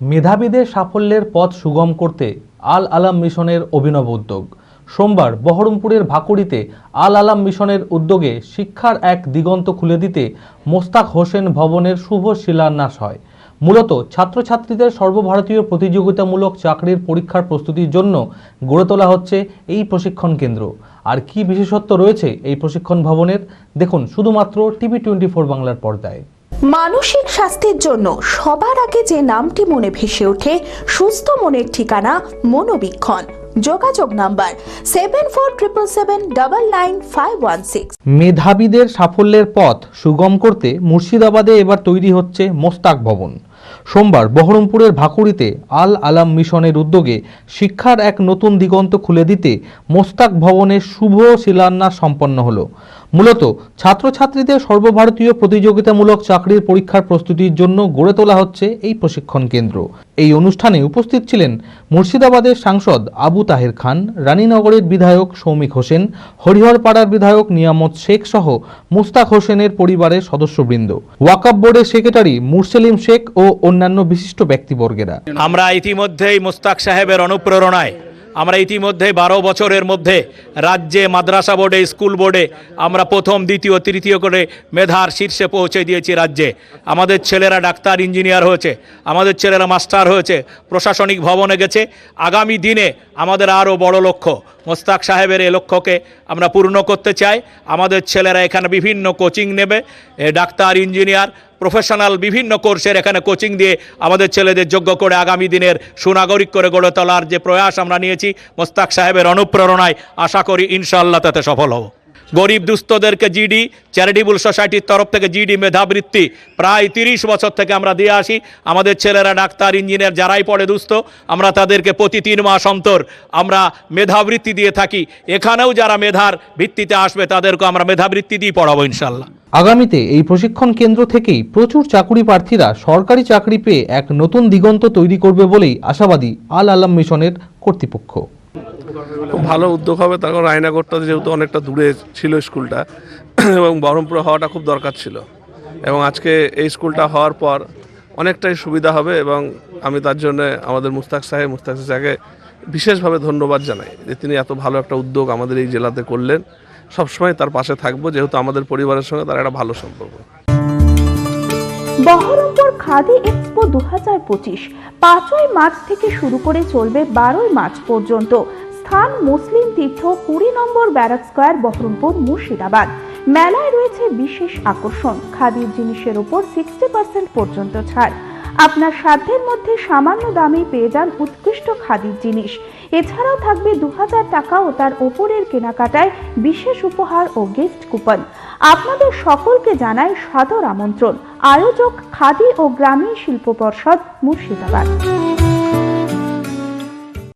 মেধাবীদের সাফল্যের পথ সুগম করতে আল আলাম মিশনের অভিনব উদ্যোগ। সোমবার বহরমপুরের ভাকুড়িতে আল আলাম মিশনের উদ্যোগে শিক্ষার এক দিগন্ত খুলে দিতে মোস্তাক হোসেন ভবনের শুভ শিলান্যাস হয়। মূলত ছাত্রছাত্রীদের সর্বভারতীয় প্রতিযোগিতামূলক চাকরির পরীক্ষার প্রস্তুতির জন্য গড়ে তোলা হচ্ছে এই প্রশিক্ষণ কেন্দ্র। আর কি বিশেষত্ব রয়েছে এই প্রশিক্ষণ ভবনের? দেখুন শুধুমাত্র টিভি টোয়েন্টি ফোর বাংলার পর্দায়। মানসিক স্বাস্থ্যের জন্য সবার আগে যে নামটি মনে ভেসে ওঠে, সুস্থ মনের ঠিকানা মনোবীক্ষণ। যোগাযোগ number seven four triple seven double nine five one six মেধাবীদের সাফল্যের পথ সুগম করতে মুর্শিদাবাদে এবার তৈরি হচ্ছে মোস্তাক ভবন। সোমবার বহরমপুরের ভাকুড়িতে আল আলাম মিশনের উদ্যোগে শিক্ষার এক নতুন দিগন্ত খুলে দিতে মোস্তাক ভবনের শুভ শিলান্যাস সম্পন্ন হলো। মূলত ছাত্রছাত্রীদের সর্বভারতীয় প্রতিযোগিতামূলক চাকরির পরীক্ষার প্রস্তুতির জন্য গড়ে তোলা হচ্ছে এই প্রশিক্ষণ কেন্দ্র। এই অনুষ্ঠানে উপস্থিত ছিলেন মুর্শিদাবাদের সাংসদ আবু তাহের খান, রানীনগরের বিধায়ক সৌমিক হোসেন, হরিহরপাড়ার বিধায়ক নিয়ামত শেখ সহ মুস্তাক হোসেনের পরিবারের সদস্যবৃন্দ। ওয়াকাব বোর্ডের সেক্রেটারি মুরসেলিম শেখ ও অন্যান্য বিশিষ্ট ব্যক্তিবর্গেরা। আমরা ইতিমধ্যেই মুস্তাক সাহেবের অনুপ্রেরণায় আমরা ইতিমধ্যে বারো বছরের মধ্যে রাজ্যে মাদ্রাসা বোর্ডে স্কুল বোর্ডে আমরা প্রথম দ্বিতীয় তৃতীয় করে মেধার শীর্ষে পৌঁছে দিয়েছি রাজ্যে। আমাদের ছেলেরা ডাক্তার ইঞ্জিনিয়ার হয়েছে আমাদের ছেলেরা মাস্টার হয়েছে প্রশাসনিক ভবনে গেছে। আগামী দিনে আমাদের আরও বড় লক্ষ্য মোস্তাক সাহেবের এই লক্ষ্যকে আমরা পূর্ণ করতে চাই। আমাদের ছেলেরা এখানে বিভিন্ন কোচিং নেবে এ, ডাক্তার ইঞ্জিনিয়ার প্রফেশনাল বিভিন্ন কোর্সের এখানে কোচিং দিয়ে আমাদের ছেলেদের যোগ্য করে আগামী দিনের সুনাগরিক করে গড়ে তোলার যে প্রয়াস আমরা নিয়েছি, মোস্তাক সাহেবের অনুপ্রেরণায় আশা করি ইনশাআল্লাহ তাতে সফল হব। গরিব দুস্থদেরকে জিডি চ্যারিটেবল সোসাইটির তরফ থেকে জিডি মেধাবৃত্তি প্রায় তিরিশ বছর থেকে আমরা দিয়ে আসি। আমাদের ছেলেরা ডাক্তার, ইঞ্জিনিয়ার যারাই পড়ে দুস্থ, আমরা তাদেরকে প্রতি তিন মাস অন্তর আমরা মেধাবৃত্তি দিয়ে থাকি। এখানেও যারা মেধার ভিত্তিতে আসবে, তাদেরকে আমরা মেধাবৃত্তি দিয়ে পড়াবো ইনশাল্লাহ আগামীতে এই প্রশিক্ষণ কেন্দ্র থেকেই প্রচুর চাকুরি প্রার্থীরা সরকারি চাকরি পেয়ে এক নতুন দিগন্ত তৈরি করবে বলেই আশাবাদী আল আলাম মিশনের কর্তৃপক্ষ। খুব ভালো উদ্যোগ হবে তার কারণ রায়নাগরটা যেহেতু অনেকটা দূরে ছিল স্কুলটা এবং বহরমপুরে হওয়াটা খুব দরকার ছিল। এবং আজকে এই স্কুলটা হওয়ার পর অনেকটাই সুবিধা হবে এবং আমি তার জন্য আমাদের মুস্তাক সাহেব মুস্তাক সাহেবকে বিশেষভাবে ধন্যবাদ জানাই যে তিনি এত ভালো একটা উদ্যোগ আমাদের এই জেলাতে করলেন। সবসময় তার পাশে থাকব যেহেতু আমাদের পরিবারের সঙ্গে তার একটা ভালো সম্পর্ক। বহরমপুর খাদি এক্সপো দু হাজার পঁচিশ পাঁচই মার্চ থেকে শুরু করে চলবে বারোই মার্চ পর্যন্ত। স্থান মুসলিম তীর্থ কুড়ি নম্বর ব্যারাক স্কোয়ার, বহরমপুর, মুর্শিদাবাদ। মেলায় রয়েছে বিশেষ আকর্ষণ। খাদির জিনিসের উপর সিক্সটি পার্সেন্ট পর্যন্ত ছাড়। আপনার সাধ্যের মধ্যে সামান্য দামে পেয়ে যান উৎকৃষ্ট খাদির জিনিস। এছাড়াও থাকবে দু হাজার টাকা ও তার ওপরের কেনাকাটায় বিশেষ উপহার ও গিফট কুপন। আপনাদের সকলকে জানাই সাদর আমন্ত্রণ। আয়োজক খাদি ও গ্রামীণ শিল্প পর্ষদ, মুর্শিদাবাদ।